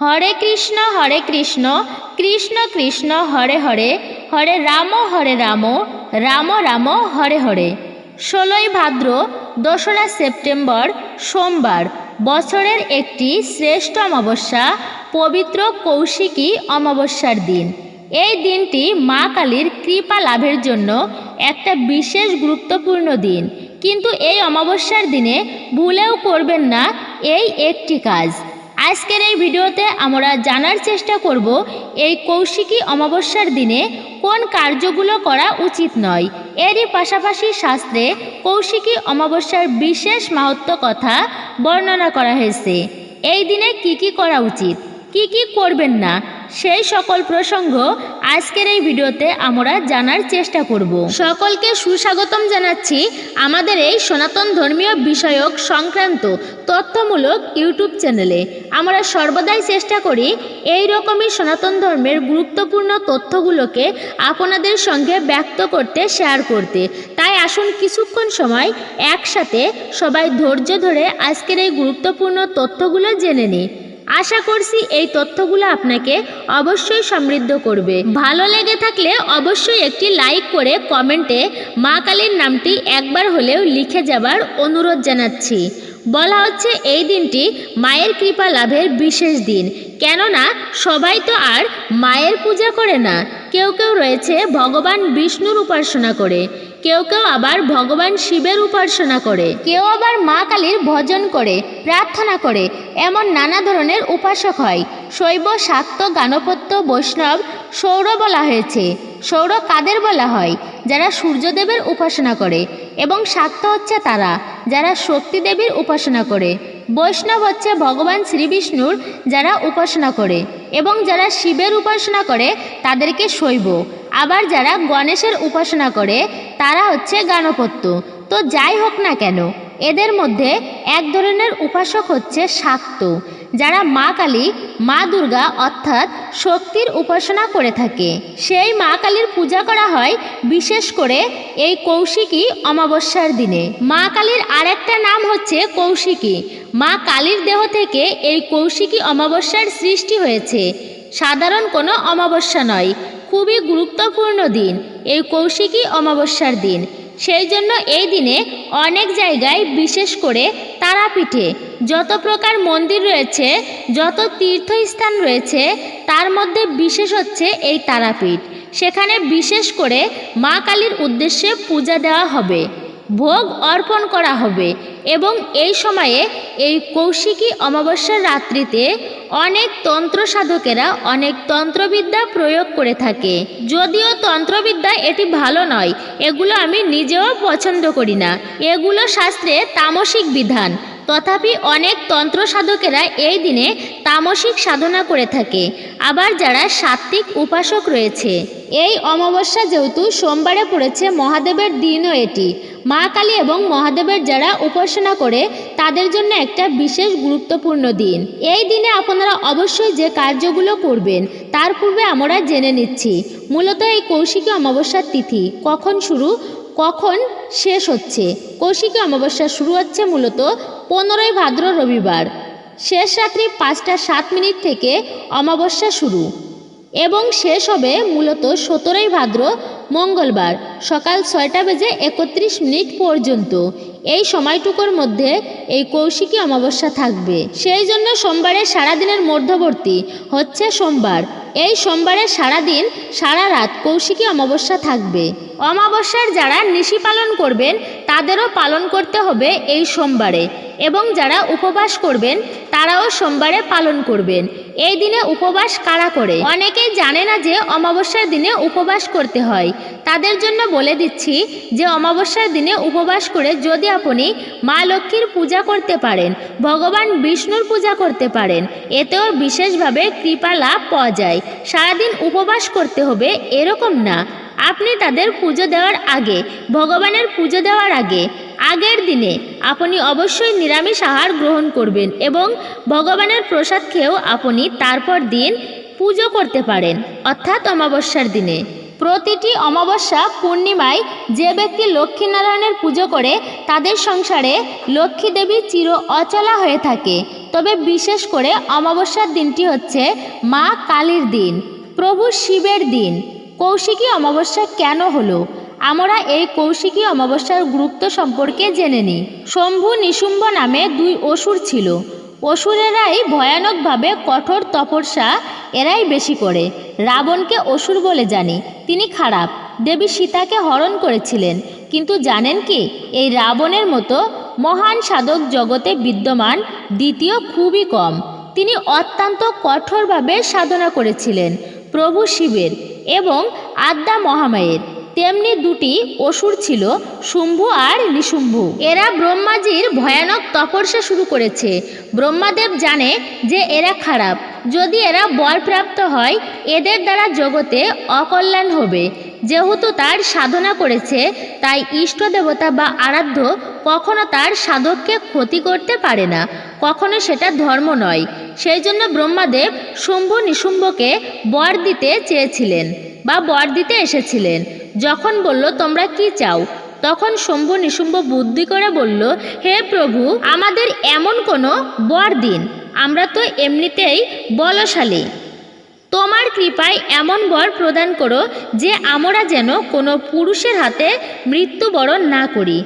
হরে কৃষ্ণ হরে কৃষ্ণ কৃষ্ণ কৃষ্ণ, হরে হরে হরে রাম হরে রাম রাম রাম, হরে হরে। ষোলোই ভাদ্র, দোসরা সেপ্টেম্বর, সোমবার, বছরের একটি শ্রেষ্ঠ অমাবস্যা, পবিত্র কৌশিকী অমাবস্যার দিন। এই দিনটি মা কালীর কৃপা লাভের জন্য একটা বিশেষ গুরুত্বপূর্ণ দিন। কিন্তু এই অমাবস্যার দিনে ভুলেও করবেন না, এই একটি কাজ। আজকের এই ভিডিওতে আমরা জানার চেষ্টা করব, এই কৌশিকী অমাবস্যার দিনে কোন কার্যগুলো করা উচিত নয়। এরই পাশাপাশি শাস্ত্রে কৌশিকী অমাবস্যার বিশেষ মাহাত্ম কথা বর্ণনা করা হয়েছে। এই দিনে কি কি করা উচিত? কি কি করবেন না? সেই সকল প্রসঙ্গ আজকের এই ভিডিওতে আমরা জানার চেষ্টা করব। সকলকে সুস্বাগতম জানাচ্ছি আমাদের এই সনাতন ধর্মীয় বিষয়ক সংক্রান্ত তথ্যমূলক ইউটিউব চ্যানেলে। আমরা সর্বদাই চেষ্টা করি এই রকমই সনাতন ধর্মের গুরুত্বপূর্ণ তথ্যগুলোকে আপনাদের সঙ্গে ব্যক্ত করতে শেয়ার করতে। তাই আসুন কিছুক্ষণ সময় একসাথে সবাই ধৈর্য ধরে আজকের এই গুরুত্বপূর্ণ তথ্যগুলো জেনে নিই। আশা করছি এই তথ্যগুলো আপনাকে অবশ্যই সমৃদ্ধ করবে। ভালো লেগে থাকলে অবশ্যই একটি লাইক করে কমেন্টে মা কালীর নামটি একবার হলেও লিখে যাবার অনুরোধ জানাচ্ছি। বলা হচ্ছে এই দিনটি মায়ের কৃপা লাভের বিশেষ দিন। কেননা সবাই তো আর মায়ের পূজা করে না। কেউ কেউ রয়েছে ভগবান বিষ্ণুর উপাসনা করে। কেউ কেউ আবার ভগবান শিবের উপাসনা করে। কেউ আবার মা কালীর ভজন করে, প্রার্থনা করে, এমন নানা ধরনের উপাসক হয়। শৈব, শাক্ত, গানপত্য, বৈষ্ণব, সৌর বলা হয়েছে। সৌর কাদের বলা হয়? যারা সূর্যদেবের উপাসনা করে এবং শাক্ত হচ্ছে তারা, যারা শক্তি দেবীর উপাসনা করে। বৈষ্ণব হচ্ছে ভগবান শ্রীবিষ্ণুর যারা উপাসনা করে এবং যারা শিবের উপাসনা করে তাদেরকে শৈব। আবার যারা গণেশের উপাসনা করে, তারা হচ্ছে গানপত্য তো যাই হোক না কেন, এদের মধ্যে এক ধরনের উপাসক হচ্ছে শাক্ত যারা মা কালী, মা দুর্গা অর্থাৎ শক্তির উপাসনা করে থাকে। সেই মা কালীর পূজা করা হয় বিশেষ করে এই কৌশিকী অমাবস্যার দিনে। মা কালীর আরেকটা নাম হচ্ছে কৌশিকী। মা কালীর দেহ থেকে এই কৌশিকী অমাবস্যার সৃষ্টি হয়েছে। সাধারণ কোনো অমাবস্যা নয়। খুবই গুরুত্বপূর্ণ দিন। এই কৌশিকী অমাবস্যার দিন। সেই জন্য এই দিনে অনেক জায়গায় বিশেষ করে তারাপীঠে যত প্রকার মন্দির রয়েছে, যত তীর্থস্থান রয়েছে, তার মধ্যে বিশেষ হচ্ছে এই তারাপীঠ। সেখানে বিশেষ করে মা কালীর উদ্দেশ্যে পূজা দেওয়া হবে। ভোগ অর্পণ করা হবে এবং এই সময়ে এই কৌশিকী অমাবস্যার রাত্রিতে অনেক তন্ত্র সাধকেরা অনেক তন্ত্রবিদ্যা প্রয়োগ করে থাকে। যদিও তন্ত্রবিদ্যা এটি ভালো নয়, এগুলো আমি নিজেও পছন্দ করি না। এগুলো শাস্ত্রে তামসিক বিধান। তথাপি অনেক তন্ত্র সাধকেরা এই দিনে তামসিক সাধনা করে থাকে। আবার যারা সাত্ত্বিক উপাসক রয়েছে, এই অমাবস্যা যেহেতু সোমবারে পড়েছে, মহাদেবের দিনও এটি। মা কালী এবং মহাদেবের যারা উপাসনা করে, তাদের জন্য একটা বিশেষ গুরুত্বপূর্ণ দিন। এই দিনে আপনারা অবশ্যই যে কার্যগুলো করবেন, তার পূর্বে আমরা জেনে নিচ্ছি। মূলত এই কৌশিকী অমাবস্যার তিথি কখন শুরু? কখন শেষ হচ্ছে? কৌশিকী অমাবস্যা শুরু হচ্ছে মূলত পনেরোই ভাদ্র রবিবার। শেষ রাত্রি পাঁচটা সাত মিনিট থেকে অমাবস্যা শুরু। এবং শেষ হবে মূলত সতেরোই ভাদ্র মঙ্গলবার, সকাল ছয়টা বেজে একত্রিশ মিনিট পর্যন্ত। এই সময়টুকুর মধ্যে এই কৌশিকী অমাবস্যা থাকবে। সেই জন্য সোমবারের সারাদিনের মধ্যবর্তী হচ্ছে সোমবার। এই সোমবারে সারা দিন সারা রাত কৌশিকী অমাবস্যা থাকবে। অমাবস্যার যারা নিশি পালন করবেন, তাদেরও পালন করতে হবে এই সোমবারে। এবং যারা উপবাস করবেন, তারাও সোমবারে পালন করবেন। এই দিনে উপবাস কারা করে? অনেকেই জানে না যে অমাবস্যার দিনে উপবাস করতে হয়। তাদের জন্য বলে দিচ্ছি যে অমাবস্যার দিনে উপবাস করে যদি আপনি মা লক্ষ্মীর পূজা করতে পারেন, ভগবান বিষ্ণুর পূজা করতে পারেন, এতেও বিশেষভাবে কৃপা লাভ পাওয়া যায়। সারাদিন উপবাস করতে হবে এরকম না। আপনি তাদের পুজো দেওয়ার আগে, ভগবানের পুজো দেওয়ার আগে আগের দিনে আপনি অবশ্যই নিরামিষ আহার গ্রহণ করবেন এবং ভগবানের প্রসাদ খেয়েও আপনি তারপর দিন পুজো করতে পারেন, অর্থাৎ অমাবস্যার দিনে। প্রতিটি অমাবস্যা পূর্ণিমায় যে ব্যক্তি লক্ষ্মীনারায়ণের পুজো করে, তাদের সংসারে লক্ষ্মী দেবী চির অচলা হয়ে থাকে। তবে বিশেষ করে অমাবস্যার দিনটি হচ্ছে মা কালীর দিন, প্রভু শিবের দিন। কৌশিকী অমাবস্যা কেন হলো? আমরা এই কৌশিকী অমাবস্যার গুরুত্ব সম্পর্কে জেনে নিই। শম্ভু নিশুম্ভ নামে দুই অসুর ছিল। অসুরেরাই ভয়ানকভাবে কঠোর তপস্যা এরাই বেশি করে। রাবণকে অসুর বলে জানি, তিনি খারাপ। দেবী সীতাকে হরণ করেছিলেন, কিন্তু জানেন কি, এই রাবণের মতো মহান সাধক জগতে বিদ্যমান দ্বিতীয় খুবই কম। তিনি অত্যন্ত কঠোরভাবে সাধনা করেছিলেন প্রভু শিবের এবং আদ্যা মহামায়ের। তেমনি দুটি অসুর ছিল, শুম্ভু আর নিশুম্ভু। এরা ব্রহ্মাজির ভয়ানক তপস্যা শুরু করেছে। ব্রহ্মাদেব জানে যে এরা খারাপ। যদি এরা বরপ্রাপ্ত হয়, এদের দ্বারা জগতে অকল্যাণ হবে। যেহেতু তার সাধনা করেছে, তাই ইষ্ট দেবতা বা আরাধ্য কখনো তার সাধককে ক্ষতি করতে পারে না। কখনো সেটা ধর্ম নয়। সেই জন্য ব্রহ্মাদেব শুম্ভ নিশুম্ভকে বর দিতে চেয়েছিলেন বা বর দিতে এসেছিলেন। যখন বলল, তোমরা কি চাও? তখন শম্ভু নিশুম্ভ বুদ্ধি করে বলল, হে প্রভু, আমাদের এমন কোনো বর দিন। আমরা তো এমনিতেই বলশালী। তোমার কৃপায় এমন বর প্রদান করো যে আমরা যেন কোনো পুরুষের হাতে মৃত্যুবরণ না করি,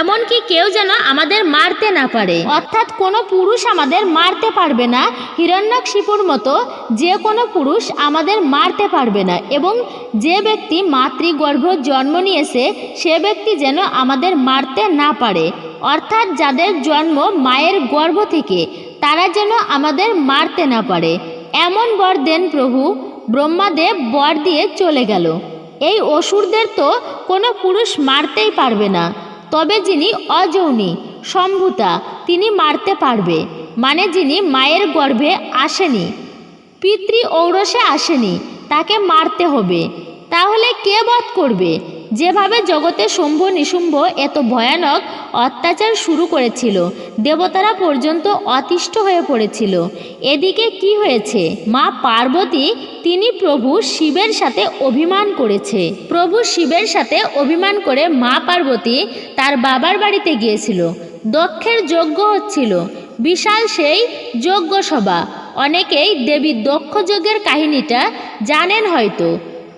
এমনকি কেউ যেন আমাদের মারতে না পারে। অর্থাৎ কোনো পুরুষ আমাদের মারতে পারবে না, হিরণ্যাক্ষিপুর মতো যে কোনো পুরুষ আমাদের মারতে পারবে না, এবং যে ব্যক্তি মাতৃগর্ভ জন্ম নিয়েছে, সে ব্যক্তি যেন আমাদের মারতে না পারে। অর্থাৎ যাদের জন্ম মায়ের গর্ভ থেকে, তারা যেন আমাদের মারতে না পারে। এমন বর দেন প্রভু, ব্রহ্মাদেব বর দিয়ে চলে গেল। এই অসুরদের তো কোনো পুরুষ মারতেই পারবে না, তবে যিনি অযৌনি, সম্ভুতা, তিনি মারতে পারবে মানে যিনি মায়ের গর্ভে আসেনি। পিতৃ ঔরসে আসেনি, তাকে মারতে হবে। তাহলে কে বধ করবে? যেভাবে জগতে শম্ভ নিশুম্ভ এত ভয়ানক অত্যাচার শুরু করেছিল, দেবতারা পর্যন্ত অতিষ্ঠ হয়ে পড়েছিল। এদিকে কি হয়েছে? মা পার্বতী, তিনি প্রভু শিবের সাথে অভিমান করেছে। প্রভু শিবের সাথে অভিমান করে মা পার্বতী তার বাবার বাড়িতে গিয়েছিল। দক্ষের যজ্ঞ হচ্ছিল। বিশাল সেই যজ্ঞ সভা অনেকেই দেবী দক্ষ যজ্ঞের কাহিনীটা জানেন হয়তো।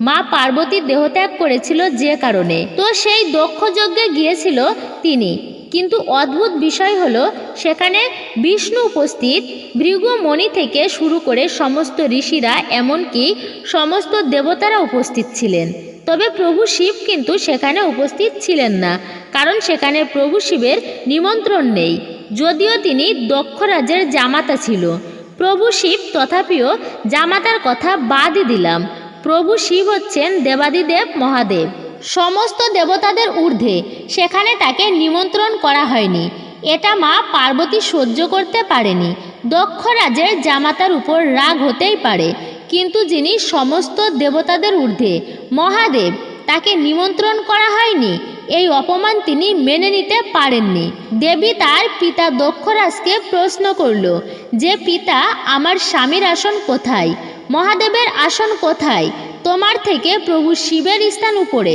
মা পার্বতী দেহত্যাগ করেছিল যে কারণে। তো সেই দক্ষ যজ্ঞে গিয়েছিল তিনি। কিন্তু অদ্ভুত বিষয় হলো, সেখানে বিষ্ণু উপস্থিত, ভৃগুমণি থেকে শুরু করে সমস্ত ঋষিরা এমনকি সমস্ত দেবতারা উপস্থিত ছিলেন। তবে প্রভু শিব কিন্তু সেখানে উপস্থিত ছিলেন না, কারণ সেখানে প্রভু শিবের নিমন্ত্রণ নেই। যদিও তিনি দক্ষ রাজ্যের জামাতা ছিল। প্রভু শিব তথাপিও জামাতার কথা বাদই দিলাম। প্রভু শিব হচ্ছেন দেবাদিদেব মহাদেব। সমস্ত দেবতাদের ঊর্ধ্বে সেখানে তাকে নিমন্ত্রণ করা হয়নি। এটা মা পার্বতী সহ্য করতে পারেনি। দক্ষ রাজের জামাতার উপর রাগ হতেই পারে। কিন্তু যিনি সমস্ত দেবতাদের ঊর্ধ্বে মহাদেব, তাকে নিমন্ত্রণ করা হয়নি। এই অপমান তিনি মেনে নিতে পারেননি। দেবী তার পিতা দক্ষরাজকে প্রশ্ন করল, যে পিতা, আমার স্বামীর আসন কোথায়? মহাদেবের আসন কোথায়? তোমার থেকে প্রভু শিবের স্থান উপরে।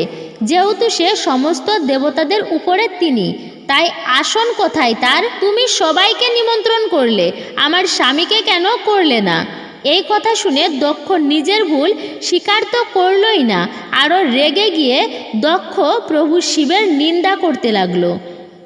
যেহেতু সে সমস্ত দেবতাদের উপরে তিনি, তাই আসন কোথায় তার? তুমি সবাইকে নিমন্ত্রণ করলে, আমার স্বামীকে কেন করলে না? এই কথা শুনে দক্ষ নিজের ভুল স্বীকার তো করলই না, আরও রেগে গিয়ে দক্ষ প্রভু শিবের নিন্দা করতে লাগল।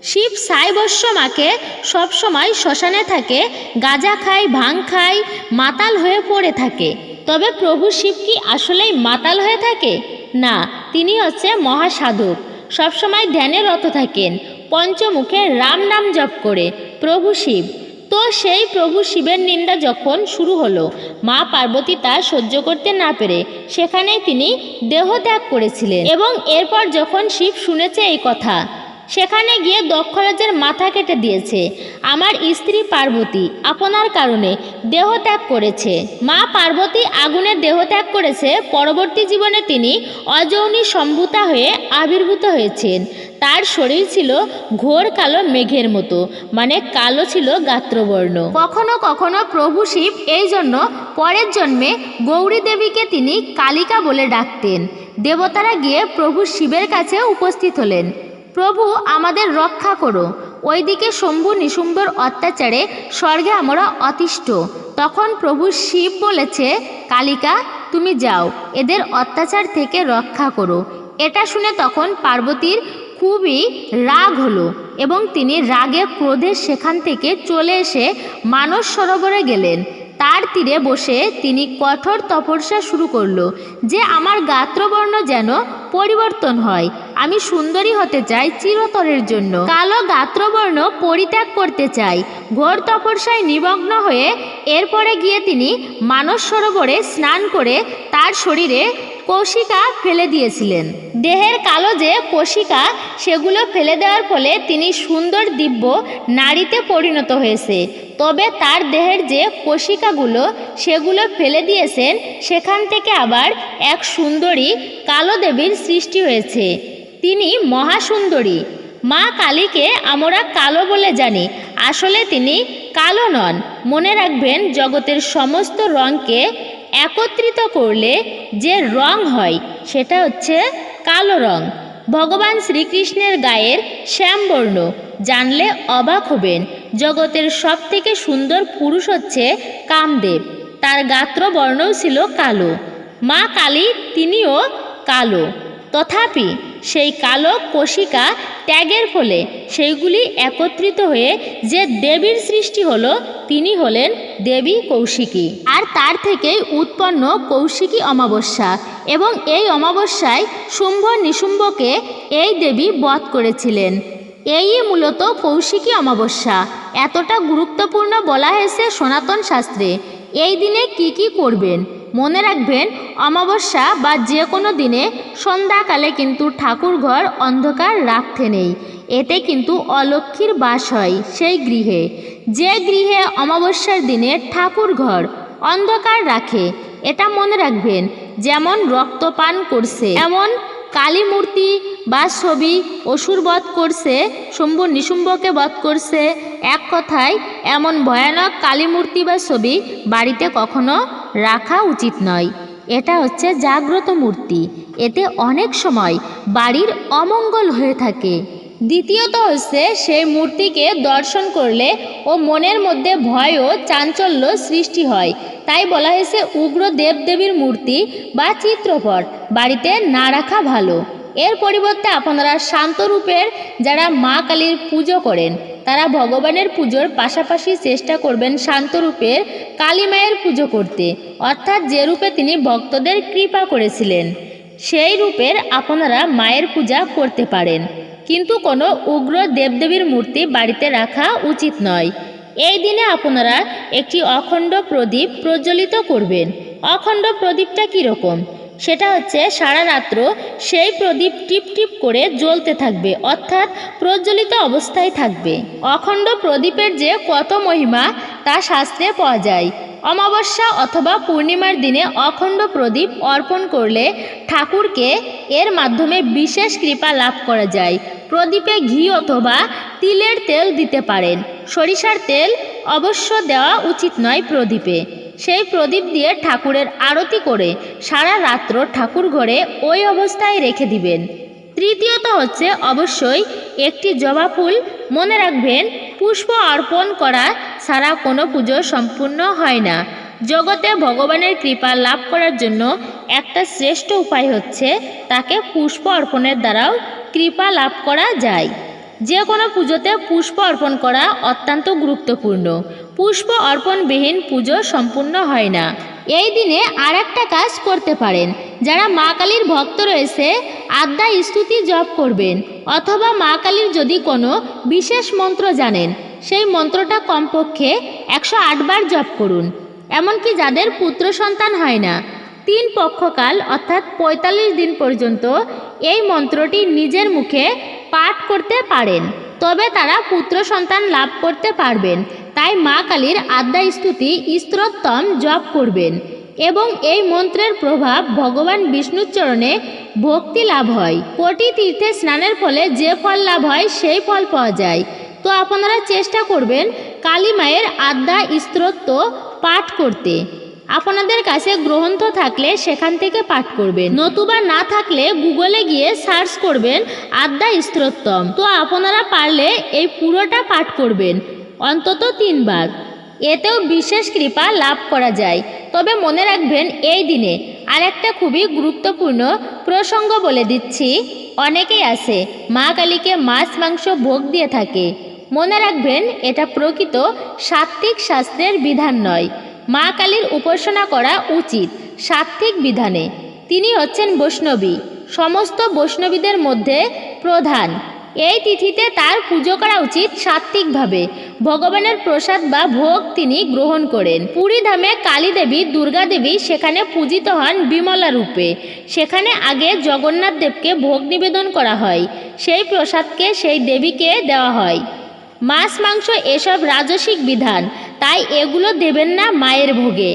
শিব সাইবস্য মাকে সবসময় শ্মশানে থাকে, গাঁজা খায়, ভাং খায়, মাতাল হয়ে পড়ে থাকে। তবে প্রভু শিব কি আসলেই মাতাল হয়ে থাকে? না, তিনি হচ্ছে মহাসাধক। সবসময় ধ্যানে রত থাকেন, পঞ্চমুখে রাম নাম জপ করে, প্রভু শিব। তো সেই প্রভু শিবের নিন্দা যখন শুরু হলো, মা পার্বতী তা সহ্য করতে না পেরে সেখানেই তিনি দেহ ত্যাগ করেছিলেন। এবং এরপর যখন শিব শুনেছে এই কথা সেখানে গিয়ে দক্ষরাজের মাথা কেটে দিয়েছে। আমার স্ত্রী পার্বতী, আপনার কারণে দেহত্যাগ করেছে। মা পার্বতী আগুনের দেহত্যাগ করেছে। পরবর্তী জীবনে তিনি অযৌনী সম্ভূতা হয়ে আবির্ভূত হয়েছেন। তার শরীর ছিল ঘোর কালো মেঘের মতো মানে কালো ছিল গাত্রবর্ণ। কখনো কখনো প্রভু শিব এই জন্য পরের জন্মে গৌরী দেবীকে তিনি কালিকা বলে ডাকতেন। দেবতারা গিয়ে প্রভু শিবের কাছে উপস্থিত হলেন। প্রভু আমাদের রক্ষা করো। ওইদিকে শম্ভু নিশুম্বর অত্যাচারে স্বর্গে আমরা অতিষ্ঠ। তখন প্রভু শিব বলেছে, কালিকা, তুমি যাও, এদের অত্যাচার থেকে রক্ষা করো। এটা শুনে তখন পার্বতীর খুবই রাগ হলো এবং তিনি রাগে ক্রোধে সেখান থেকে চলে এসে মানস সরোবরে গেলেন। তার তীরে বসে তিনি কঠোর তপস্যা শুরু করল, যে আমার গাত্রবর্ণ যেন পরিবর্তন হয়, আমি সুন্দরী হতে চাই চিরতরের জন্য। কালো গাত্রবর্ণ পরিত্যাগ করতে চাই, ঘোর তপস্যায় নিমগ্ন হয়ে এরপরে গিয়ে তিনি মানস সরোবরে স্নান করে তার শরীরে কৌশিকা ফেলে দিয়েছিলেন। দেহের কালো যে কোশিকা, সেগুলো ফেলে দেওয়ার ফলে তিনি সুন্দর দিব্য নারীতে পরিণত হয়েছে। তবে তার দেহের যে কোশিকাগুলো, সেগুলো ফেলে দিয়েছেন, সেখান থেকে আবার এক সুন্দরী কালো দেবীর সৃষ্টি হয়েছে। তিনি মহাসুন্দরী। মা কালীকে আমরা কালো বলে জানি। আসলে তিনি কালো নন। মনে রাখবেন, জগতের সমস্ত রঙকে একত্রিত করলে যে রং হয়, সেটা হচ্ছে কালো রং। ভগবান শ্রীকৃষ্ণের গায়ের শ্যামবর্ণ, জানলে অবাক হবেন। জগতের সব থেকে সুন্দর পুরুষ হচ্ছে কামদেব। তার গাত্র বর্ণও ছিল কালো। মা কালী তিনিও কালো। তথাপি সেই কালো কোশিকা ত্যাগের ফলে সেইগুলি একত্রিত হয়ে যে দেবীর সৃষ্টি হলো, তিনি হলেন দেবী কৌশিকী। আর তার থেকেই উৎপন্ন কৌশিকী অমাবস্যা এবং এই অমাবস্যায় শুম্ভ নিশুম্ভকে এই দেবী বধ করেছিলেন। এই মূলত কৌশিকী অমাবস্যা। এতটা গুরুত্বপূর্ণ বলা হয়েছে সনাতন শাস্ত্রে। এই দিনে কি কি করবেন? মনে রাখবেন, অমাবস্যা বা যে কোনো দিনে সন্ধ্যাকালে কিন্তু ঠাকুর ঘর অন্ধকার রাখতে নেই। এতে কিন্তু অলক্ষীর বাস হয় সেই গৃহে। যে গৃহে অমাবস্যার দিনে ঠাকুর ঘর অন্ধকার রাখে, এটা মনে রাখবেন, যেমন রক্তপান করছে, এমন কালী মূর্তি বা ছবি অসুর বধ করছে, শম্ভু নিশুম্ভকে বধ করছে। এক কথায়, এমন ভয়ানক কালী মূর্তি বা ছবি বাড়িতে কখনো রাখা উচিত নয়। এটা হচ্ছে জাগ্রত মূর্তি। এতে অনেক সময় বাড়ির অমঙ্গল হয়ে থাকে। দ্বিতীয়ত হচ্ছে, সেই মূর্তিকে দর্শন করলে ও মনের মধ্যে ভয় ও চাঞ্চল্য সৃষ্টি হয়। তাই বলা হয়েছে, উগ্র দেবদেবীর মূর্তি বা চিত্রপট বাড়িতে না রাখা ভালো। এর পরিবর্তে আপনারা শান্তরূপের যারা মা কালীর পুজো করেন, তারা ভগবানের পুজোর পাশাপাশি চেষ্টা করবেন শান্ত শান্তরূপের কালী মায়ের পুজো করতে। অর্থাৎ যে রূপে তিনি ভক্তদের কৃপা করেছিলেন, সেই রূপের আপনারা মায়ের পূজা করতে পারেন। কিন্তু কোনো উগ্র দেবদেবীর মূর্তি বাড়িতে রাখা উচিত নয়। এই দিনে আপনারা একটি অখণ্ড প্রদীপ প্রজ্বলিত করবেন। অখণ্ড প্রদীপটা কীরকম? সেটা হচ্ছে সারা রাত্র সেই প্রদীপ টিপ টিপ করে জ্বলতে থাকবে, অর্থাৎ প্রজ্বলিত অবস্থায় থাকবে। অখণ্ড প্রদীপের যে কত মহিমা, তা শাস্ত্রে পাওয়া যায়। অমাবস্যা অথবা পূর্ণিমার দিনে অখণ্ড প্রদীপ অর্পণ করলে ঠাকুরকে এর মাধ্যমে বিশেষ কৃপা লাভ করা যায়। প্রদীপে ঘি অথবা তিলের তেল দিতে পারেন। সরিষার তেল অবশ্য দেওয়া উচিত নয় প্রদীপে। সেই প্রদীপ দিয়ে ঠাকুরের আরতি করে সারা রাত্র ঠাকুর ঘরে ওই অবস্থায় রেখে দিবেন। তৃতীয়ত হচ্ছে অবশ্যই একটি জবা ফুল মনে রাখবেন, পুষ্প অর্পণ করা ছাড়া কোনো পুজো সম্পূর্ণ হয় না। জগতে ভগবানের কৃপা লাভ করার জন্য একটা শ্রেষ্ঠ উপায় হচ্ছে তাকে পুষ্প অর্পণের দ্বারাও কৃপা লাভ করা যায়। যে কোনো পুজোতে পুষ্প অর্পণ করা অত্যন্ত গুরুত্বপূর্ণ। পুষ্প অর্পণবিহীন পুজো সম্পূর্ণ হয় না। এই দিনে আর একটা কাজ করতে পারেন। যারা মা কালীর ভক্ত রয়েছে, আদ্যা স্তুতি জপ করবেন। অথবা মা কালীর যদি কোনো বিশেষ মন্ত্র জানেন, সেই মন্ত্রটা কমপক্ষে একশো আটবার জপ করুন। এমনকি যাদের পুত্র সন্তান হয় না তিন পক্ষকাল, অর্থাৎ পঁয়তাল্লিশ দিন পর্যন্ত, এই মন্ত্রটি নিজের মুখে পাঠ করতে পারেন। তবে তারা পুত্র সন্তান লাভ করতে পারবেন। তাই মা কালীর আদ্যা স্তুতি স্তোত্তম জপ করবেন। এবং এই মন্ত্রের প্রভাব ভগবান বিষ্ণুর চরণে ভক্তি লাভ হয়। কোটি তীর্থে স্নানের ফলে যে ফল লাভ হয়, সেই ফল পাওয়া যায়। তো আপনারা চেষ্টা করবেন কালী মায়ের আদ্যা স্তোত্র পাঠ করতে। আপনাদের কাছে গ্রন্থ থাকলে সেখান থেকে পাঠ করবেন। নতুবা না থাকলে গুগলে গিয়ে সার্চ করবেন আদ্যা স্তোত্তম তো আপনারা পারলে এই পুরোটা পাঠ করবেন, অন্তত তিনবার। এতেও বিশেষ কৃপা লাভ করা যায়। তবে মনে রাখবেন, এই দিনে আরেকটা খুবই গুরুত্বপূর্ণ প্রসঙ্গ বলে দিচ্ছি। অনেকেই আছে, মা কালীকে মাছ, মাংস ভোগ দিয়ে থাকে। মনে রাখবেন, এটা প্রকৃত সাত্ত্বিক শাস্ত্রের বিধান নয়। মা কালীর উপাসনা করা উচিত, সাত্ত্বিক বিধানে। তিনি হচ্ছেন বৈষ্ণবী। সমস্ত বৈষ্ণবীদের মধ্যে প্রধান। এই তিথিতে তার পুজো করা উচিত সাত্ত্বিকভাবে। ভগবানের প্রসাদ বা ভোগ তিনি গ্রহণ করেন। পুরী ধামে কালী দেবী দুর্গা দেবী সেখানে পূজিত হন বিমলা রূপে। সেখানে আগে জগন্নাথ দেবকে ভোগ নিবেদন করা হয়। সেই প্রসাদকে, সেই দেবীকে দেওয়া হয়। মাছ, মাংস এসব রাজসিক বিধান, তাই এগুলো দেবেন না মায়ের ভোগে।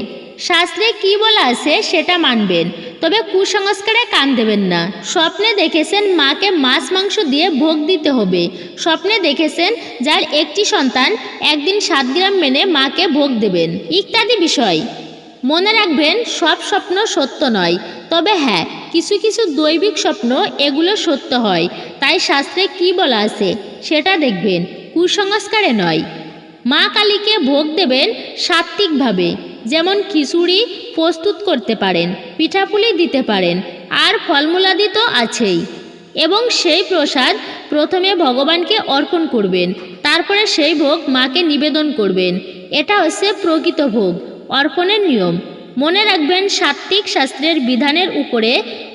শাস্ত্রে কি বলা আছে সেটা মানবেন, তবে কুসংস্কারে কান দেবেন না। স্বপ্নে দেখেছেন মাকে মাছ, মাংস দিয়ে ভোগ দিতে হবে। স্বপ্নে দেখেছেন যার একটি সন্তান একদিন সাত গ্রাম মেনে মাকে ভোগ দেবেন। ইত্যাদি বিষয়। মনে রাখবেন, সব স্বপ্ন সত্য নয়, তবে হ্যাঁ কিছু কিছু দৈবিক স্বপ্ন এগুলো সত্য হয়। তাই শাস্ত্রে কি বলা আছে সেটা দেখবেন। কুসংস্কারে নয়। মা কালীকে ভোগ দেবেন সাত্ত্বিকভাবে, যেমন খিচুড়ি প্রস্তুত করতে পারেন, পিঠাপুলি দিতে পারেন, আর ফলমূলাদি তো আছেই। এবং সেই প্রসাদ প্রথমে ভগবানকে অর্পণ করবেন, তারপরে সেই ভোগ মাকে নিবেদন করবেন। এটা হচ্ছে প্রকৃত ভোগ, অর্পণের নিয়ম। মনে রাখবেন, সাত্ত্বিক শাস্ত্রের বিধানের উপরে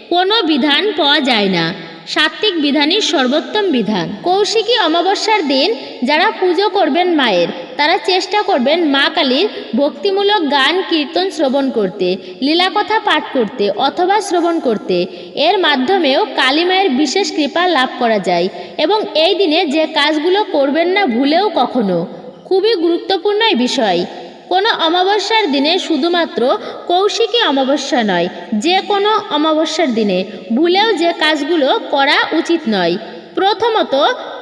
কোনো বিধান পাওয়া যায় না। সাত্ত্বিক বিধানই সর্বোত্তম বিধান। কৌশিকী অমাবস্যার দিন যারা পুজো করবেন মায়ের, তারা চেষ্টা করবেন মা কালীর ভক্তিমূলক গান, কীর্তন শ্রবণ করতে, লীলাকথা পাঠ করতে অথবা শ্রবণ করতে। এর মাধ্যমেও কালী মায়ের বিশেষ কৃপা লাভ করা যায় এবং এই দিনে যে কাজগুলো করবেন না ভুলেও কখনো। খুবই গুরুত্বপূর্ণ বিষয়। কোনো অমাবস্যার দিনে শুধুমাত্র কৌশিকী অমাবস্যা নয়, যে কোনো অমাবস্যার দিনে। ভুলেও যে কাজগুলো করা উচিত নয়। প্রথমত,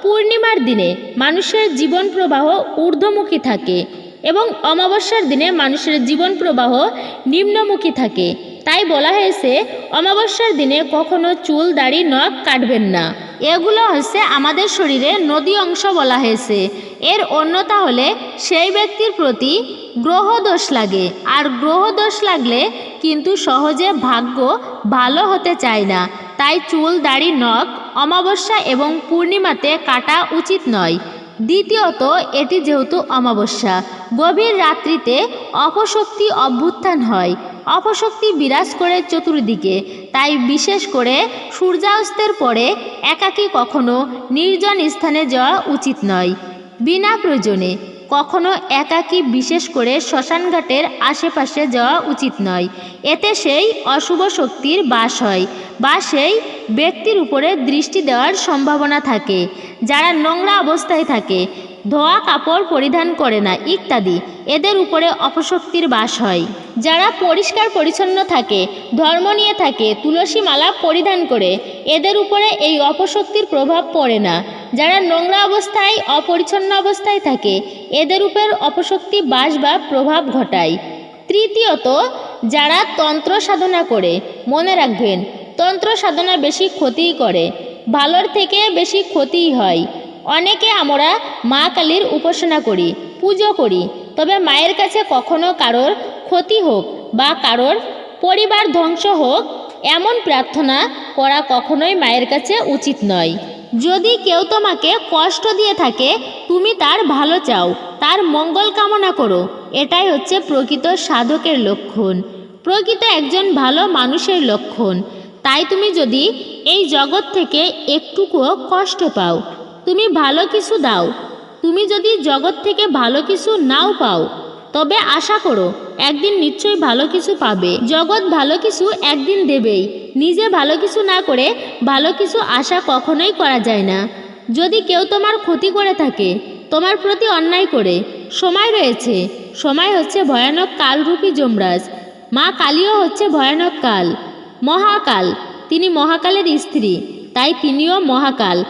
পূর্ণিমার দিনে মানুষের জীবন প্রবাহ ঊর্ধ্বমুখী থাকে এবং অমাবস্যার দিনে মানুষের জীবন প্রবাহ নিম্নমুখী থাকে। তাই বলা হয়েছে, অমাবস্যার দিনে কখনো চুল, দাড়ি, নখ কাটবেন না। এগুলো হচ্ছে আমাদের শরীরে নদী অংশ বলা হয়েছে। এর অন্যতা হলে সেই ব্যক্তির প্রতি গ্রহ দোষ লাগে। আর গ্রহ দোষ লাগলে কিন্তু সহজে ভাগ্য ভালো হতে চায় না। তাই চুল, দাড়ি, নখ, অমাবস্যা এবং পূর্ণিমাতে কাটা উচিত নয়। দ্বিতীয়ত, এটি যেহেতু অমাবস্যা, গভীর রাত্রিতে অপশক্তি অভ্যুত্থান হয়। অপশক্তি বিরাজ করে চতুর্দিকে, তাই বিশেষ করে সূর্যাস্তের পরে একাকী কখনো নির্জন স্থানে যাওয়া উচিত নয়। বিনা প্রয়োজনে কখনো একাকী বিশেষ করে শ্মশানঘাটের আশেপাশে যাওয়া উচিত নয়। এতে সেই অশুভ শক্তির বাস হয় বা সেই ব্যক্তির উপরে দৃষ্টি দেওয়ার সম্ভাবনা থাকে, যারা নোংরা অবস্থায় থাকে। ধোয়া কাপড় পরিধান করে না, ইত্যাদি। এদের উপরে অপশক্তির বাস হয়। যারা পরিষ্কার পরিচ্ছন্ন থাকে, ধর্ম নিয়ে থাকে, তুলসী মালা পরিধান করে, এদের উপরে এই অপশক্তির প্রভাব পড়ে না। যারা নোংরা অবস্থায়, অপরিচ্ছন্ন অবস্থায় থাকে, এদের উপর অপশক্তি বাস বা প্রভাব ঘটায়। তৃতীয়ত, যারা তন্ত্র সাধনা করে, মনে রাখবেন, তন্ত্র সাধনা বেশি ক্ষতিই করে, ভালোর থেকে বেশি ক্ষতিই হয়। অনেকে আমরা মা কালীর উপাসনা করি, পুজো করি, তবে মায়ের কাছে কখনো কারোর ক্ষতি হোক বা কারোর পরিবার ধ্বংস হোক, এমন প্রার্থনা করা কখনোই মায়ের কাছে উচিত নয়। যদি কেউ তোমাকে কষ্ট দিয়ে থাকে, তুমি তার ভালো চাও, তার মঙ্গল কামনা করো, এটাই হচ্ছে প্রকৃত সাধকের লক্ষণ। প্রকৃত একজন ভালো মানুষের লক্ষণ। তাই তুমি যদি এই জগৎ থেকে একটুকুও কষ্ট পাও তুমি ভালো কিছু দাও। তুমি যদি জগৎ থেকে ভালো কিছু নাও পাও, তবে আশা করো, একদিন নিশ্চয়ই ভালো কিছু পাবে। জগৎ ভালো কিছু একদিন দেবেই। নিজে ভালো কিছু না করে ভালো কিছু আশা কখনোই করা যায় না। যদি কেউ তোমার ক্ষতি করে থাকে, তোমার প্রতি অন্যায় করে, সময় রয়েছে। সময় হচ্ছে ভয়ানক কালরূপী যমরাজ। মা কালীও হচ্ছে ভয়ানক কাল। মহাকাল। তিনি মহাকালের স্ত্রী, তাই তিনিও মহাকাল।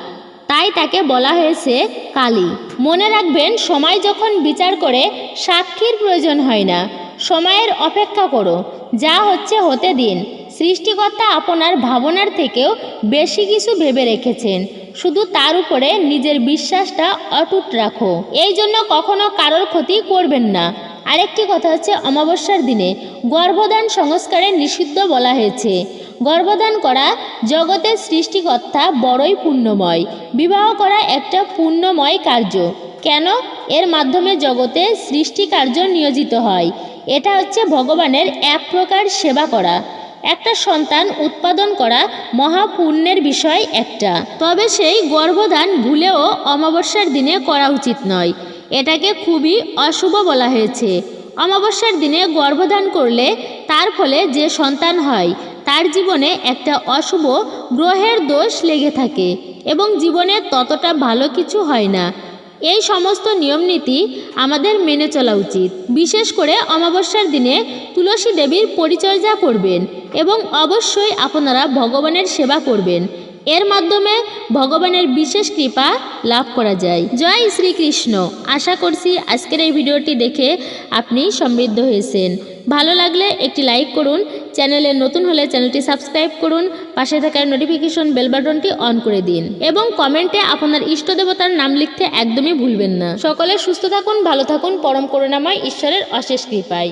তাই তাকে বলা হয়েছে কালী। মনে রাখবেন, সময় যখন বিচার করে, সাক্ষীর প্রয়োজন হয় না। সময়ের অপেক্ষা করো, যা হচ্ছে হতে দিন। সৃষ্টিকর্তা আপনার ভাবনার থেকেও বেশি কিছু ভেবে রেখেছেন। শুধু তার উপরে নিজের বিশ্বাসটা অটুট রাখো। এই জন্য কখনো কারোর ক্ষতি করবেন না। আরেকটি কথা হচ্ছে অমাবস্যার দিনে গর্ভদান সংস্কারে নিষিদ্ধ বলা হয়েছে। গর্ভদান করা জগতের সৃষ্টিকর্তা বড়ই পুণ্যময়। বিবাহ করা একটা পুণ্যময় কার্য। কেন? এর মাধ্যমে জগতে সৃষ্টি কার্য নিয়োজিত হয়। এটা হচ্ছে ভগবানের এক প্রকার সেবা করা। একটা সন্তান উৎপাদন করা মহাপুণ্যের বিষয় একটা। তবে সেই গর্ভদান ভুলেও অমাবস্যার দিনে করা উচিত নয়। এটাকে খুবই অশুভ বলা হয়েছে। অমাবস্যার দিনে গর্ভধান করলে তার ফলে যে সন্তান হয়, তার জীবনে একটা অশুভ গ্রহের দোষ লেগে থাকে এবং জীবনে ততটা ভালো কিছু হয় না। এই সমস্ত নিয়মনীতি আমাদের মেনে চলা উচিত। বিশেষ করে অমাবস্যার দিনে তুলসী দেবীর পরিচর্যা করবেন এবং অবশ্যই আপনারা ভগবানের সেবা করবেন। এর মাধ্যমে ভগবানের বিশেষ কৃপা লাভ করা যায়। জয় শ্রীকৃষ্ণ। আশা করছি আজকের এই ভিডিওটি দেখে আপনি সমৃদ্ধ হয়েছেন। ভালো লাগলে একটি লাইক করুন, চ্যানেলে নতুন হলে চ্যানেলটি সাবস্ক্রাইব করুন, পাশে থাকার নোটিফিকেশন বেল বাটনটি অন করে দিন এবং কমেন্টে আপনার ইষ্ট দেবতার নাম লিখতে একদমই ভুলবেন না। সকলে সুস্থ থাকুন, ভালো থাকুন, পরম করুণাময় ঈশ্বরের অশেষ কৃপায়।